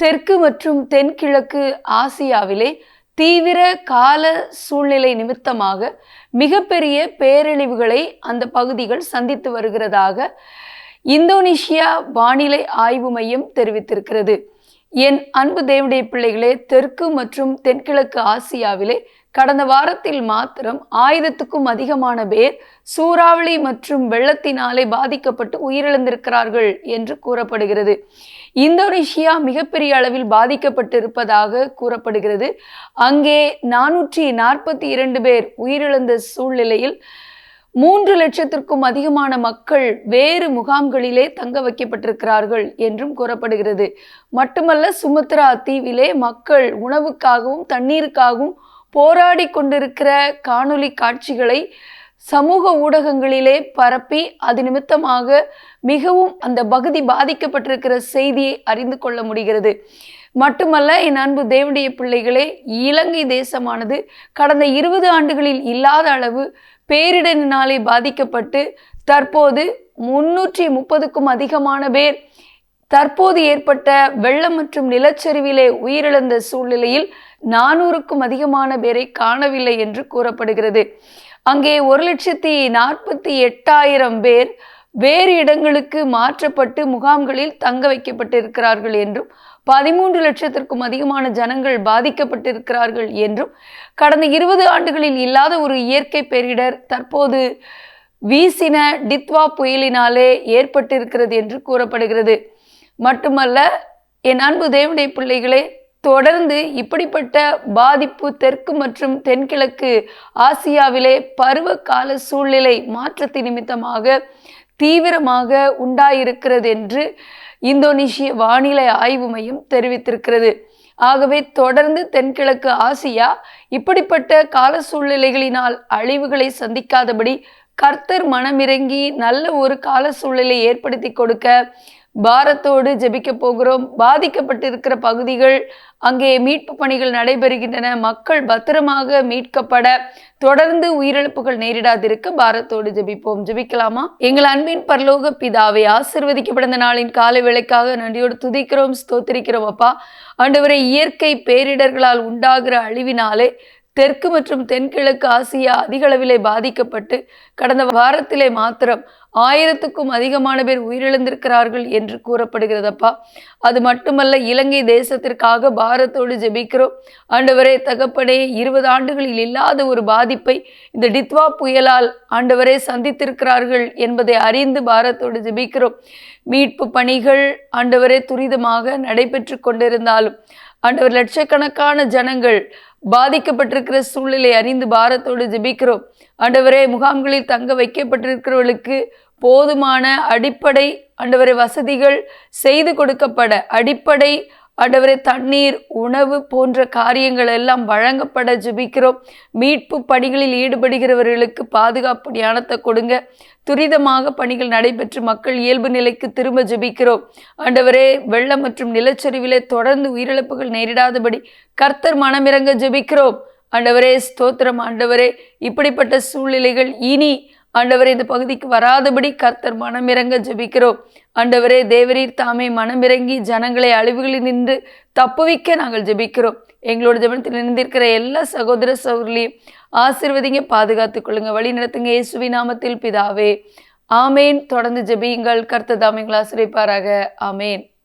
தெற்கு மற்றும் தென்கிழக்கு ஆசியாவிலே தீவிர கால சூழ்நிலை நிமித்தமாக மிகப்பெரிய பேரழிவுகளை அந்த பகுதிகள் சந்தித்து வருகிறதாக இந்தோனேஷியா வானிலை ஆய்வு மையம் தெரிவித்திருக்கிறது. என் அன்பு தேவடைய பிள்ளைகளே தெற்கு மற்றும் தென்கிழக்கு ஆசியாவிலே கடந்த வாரத்தில் மாத்திரம் ஆயிரத்துக்கும் அதிகமான பேர் சூறாவளி மற்றும் வெள்ளத்தினாலே பாதிக்கப்பட்டு உயிரிழந்திருக்கிறார்கள் என்று கூறப்படுகிறது. இந்தோனேஷியா மிகப்பெரிய அளவில் பாதிக்கப்பட்டிருப்பதாக கூறப்படுகிறது. அங்கே நானூற்றி நாற்பத்தி இரண்டு பேர் உயிரிழந்த சூழ்நிலையில் மூன்று லட்சத்திற்கும் அதிகமான மக்கள் வேறு முகாம்களிலே தங்க வைக்கப்பட்டிருக்கிறார்கள் என்றும் கூறப்படுகிறது. மட்டுமல்ல சுமத்ரா தீவிலே மக்கள் உணவுக்காகவும் தண்ணீருக்காகவும் போராடி கொண்டிருக்கிற காணொளி காட்சிகளை சமூக ஊடகங்களிலே பரப்பி அது நிமித்தமாக மிகவும் அந்த பகுதி பாதிக்கப்பட்டிருக்கிற செய்தியை அறிந்து கொள்ள முடிகிறது. மட்டுமல்ல என் அன்பு தேவனுடைய பிள்ளைகளே இலங்கை தேசமானது கடந்த இருபது ஆண்டுகளில் இல்லாத அளவு பேரிடரினாலே பாதிக்கப்பட்டு தற்போது முன்னூற்றி முப்பதுக்கும் அதிகமான பேர் தற்போது ஏற்பட்ட வெள்ளம் மற்றும் நிலச்சரிவிலே உயிரிழந்த சூழ்நிலையில் நானூறுக்கும் அதிகமான பேரை காணவில்லை என்று கூறப்படுகிறது. அங்கே ஒரு லட்சத்தி நாற்பத்தி எட்டாயிரம் பேர் வேறு இடங்களுக்கு மாற்றப்பட்டு முகாம்களில் தங்க வைக்கப்பட்டிருக்கிறார்கள் என்றும் பதிமூன்று லட்சத்திற்கும் அதிகமான ஜனங்கள் பாதிக்கப்பட்டிருக்கிறார்கள் என்றும் கடந்த இருபது ஆண்டுகளில் இல்லாத ஒரு இயற்கை பேரிடர் தற்போது வீசின டித்வா புயலினாலே ஏற்பட்டிருக்கிறது என்று கூறப்படுகிறது. மட்டுமல்ல என் அன்பு தேவனுடைய பிள்ளைகளே தொடர்ந்து இப்படிப்பட்ட பாதிப்பு தெற்கு மற்றும் தென்கிழக்கு ஆசியாவிலே பருவ கால சூழ்நிலை மாற்றத்தின் நிமித்தமாக தீவிரமாக உண்டாயிருக்கிறது என்று இந்தோனேஷிய வானிலை ஆய்வு மையம் தெரிவித்திருக்கிறது. ஆகவே தொடர்ந்து தென்கிழக்கு ஆசியா இப்படிப்பட்ட கால சூழ்நிலைகளினால் அழிவுகளை சந்திக்காதபடி கர்த்தர் மனமிறங்கி நல்ல ஒரு கால சூழ்நிலை ஏற்படுத்தி கொடுக்க பாரத்தோடு ஜெபிக்க போகிறோம். பாதிக்கப்பட்டிருக்கிற பகுதிகள் அங்கே மீட்பு பணிகள் நடைபெறுகின்றன. மக்கள் பத்திரமாக மீட்கப்பட தொடர்ந்து உயிரிழப்புகள் நேரிடாதிருக்க பாரத்தோடு ஜெபிப்போம். ஜெபிக்கலாமா? எங்கள் அன்பின் பரலோக பிதாவை ஆசிர்வதிக்கப்பட்ட நாளின் காலை வேளைக்காக நன்றியோடு துதிக்கிறோம் ஸ்தோத்திரிக்கிறோம் அப்பா. ஆண்டவரை இயற்கை பேரிடர்களால் உண்டாகிற அழிவினாலே தெற்கு மற்றும் தென்கிழக்கு ஆசியா அதிக அளவிலே பாதிக்கப்பட்டு கடந்த வாரத்திலே மாத்திரம் ஆயிரத்துக்கும் அதிகமான பேர் உயிரிழந்திருக்கிறார்கள் என்று கூறப்படுகிறதப்பா. அது மட்டுமல்ல இலங்கை தேசத்திற்காக பாரத்தோடு ஜெபிக்கிறோம். ஆண்டவரே தகப்பனே இருபது ஆண்டுகளில் இல்லாத ஒரு பாதிப்பை இந்த டித்வா புயலால் ஆண்டவரே சந்தித்திருக்கிறார்கள் என்பதை அறிந்து பாரத்தோடு ஜெபிக்கிறோம். மீட்பு பணிகள் ஆண்டவரே துரிதமாக நடைபெற்று கொண்டிருந்தாலும் ஆண்டவர் லட்சக்கணக்கான ஜனங்கள் பாதிக்கப்பட்டிருக்கிற சூழ்நிலை அறிந்து பாரத்தோடு ஜெபிக்கிறோம். ஆண்டவரே முகாம்களில் தங்க வைக்கப்பட்டிருக்கிறவர்களுக்கு போதுமான அடிப்படை ஆண்டவரை வசதிகள் செய்து கொடுக்கப்பட அடிப்படை ஆண்டவரே தண்ணீர் உணவு போன்ற காரியங்கள் எல்லாம் வழங்கப்பட ஜெபிக்கிறோம். மீட்பு பணிகளில் ஈடுபடுகிறவர்களுக்கு பாதுகாப்பு ஞானத்தை கொடுங்க. துரிதமாக பணிகள் நடைபெற்று மக்கள் இயல்பு நிலைக்கு திரும்ப ஜெபிக்கிறோம். ஆண்டவரே வெள்ளம் மற்றும் நிலச்சரிவிலே தொடர்ந்து உயிரிழப்புகள் நேரிடாதபடி கர்த்தர் மனமிறங்க ஜெபிக்கிறோம். ஆண்டவரே ஸ்தோத்திரம். ஆண்டவரே இப்படிப்பட்ட சூழ்நிலைகள் இனி ஆண்டவரே இந்த பகுதிக்கு வராதபடி கர்த்தர் மனமிறங்க ஜெபிக்கிறோம். ஆண்டவரே தேவரீர் தாமே மனமிறங்கி ஜனங்களை அழிவுகளில் நின்று தப்புவிக்க நாங்கள் ஜெபிக்கிறோம். எங்களோட ஜெபனத்தில் நின்றிருக்கிற எல்லா சகோதர சகோதரிலையும் ஆசிர்வதிங்க பாதுகாத்துக் கொள்ளுங்க. வழி நடத்துங்க இயேசுவி நாமத்தில் பிதாவே. ஆமேன். தொடர்ந்து ஜெபியுங்கள். கர்த்தர் தாமிங்களை ஆசிரியப்பாராக ஆமேன்.